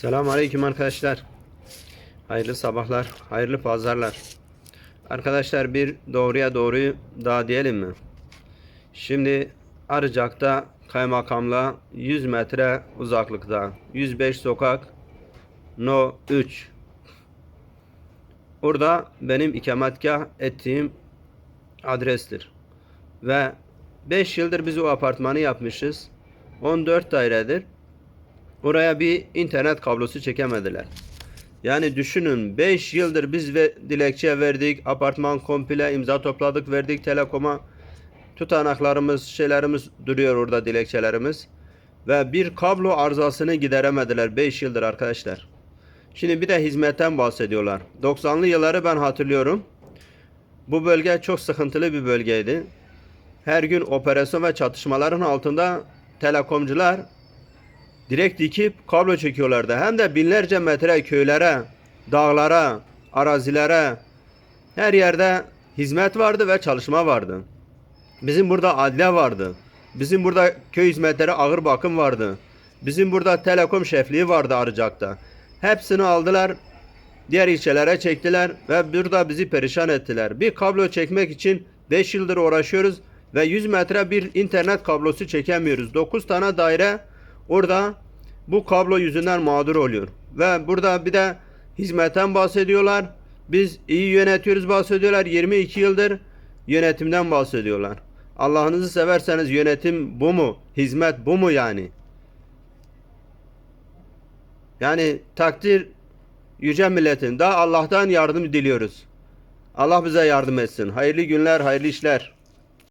Selamun Aleyküm arkadaşlar. Hayırlı sabahlar, hayırlı pazarlar. Arkadaşlar bir doğruya doğruyu daha diyelim mi? Şimdi Arıcak'ta kaymakamla 100 metre uzaklıkta 105 sokak No 3 Orada benim ikametgah ettiğim adrestir. Ve 5 yıldır biz o apartmanı yapmışız. 14 dairedir. Oraya bir internet kablosu çekemediler. Yani düşünün 5 yıldır biz ve dilekçe verdik. Apartman komple imza topladık verdik telekoma. Tutanaklarımız şeylerimiz duruyor orada dilekçelerimiz. Ve bir kablo arızasını gideremediler 5 yıldır arkadaşlar. Şimdi bir de hizmetten bahsediyorlar. 90'lı yılları ben hatırlıyorum. Bu bölge çok sıkıntılı bir bölgeydi. Her gün operasyon ve çatışmaların altında telekomcular direkt dikip kablo çekiyorlardı. Hem de binlerce metre köylere, dağlara, arazilere her yerde hizmet vardı ve çalışma vardı. Bizim burada adliye vardı. Bizim burada köy hizmetleri ağır bakım vardı. Bizim burada telekom şefliği vardı Arıcak'ta. Hepsini aldılar. Diğer ilçelere çektiler ve burada bizi perişan ettiler. Bir kablo çekmek için 5 yıldır uğraşıyoruz ve 100 metre bir internet kablosu çekemiyoruz. 9 tane daire orada bu kablo yüzünden mağdur oluyor. Ve burada bir de hizmetten bahsediyorlar. Biz iyi yönetiyoruz bahsediyorlar. 22 yıldır yönetimden bahsediyorlar. Allah'ınızı severseniz yönetim bu mu? Hizmet bu mu yani? Yani takdir yüce milletin. Daha Allah'tan yardım diliyoruz. Allah bize yardım etsin. Hayırlı günler, hayırlı işler.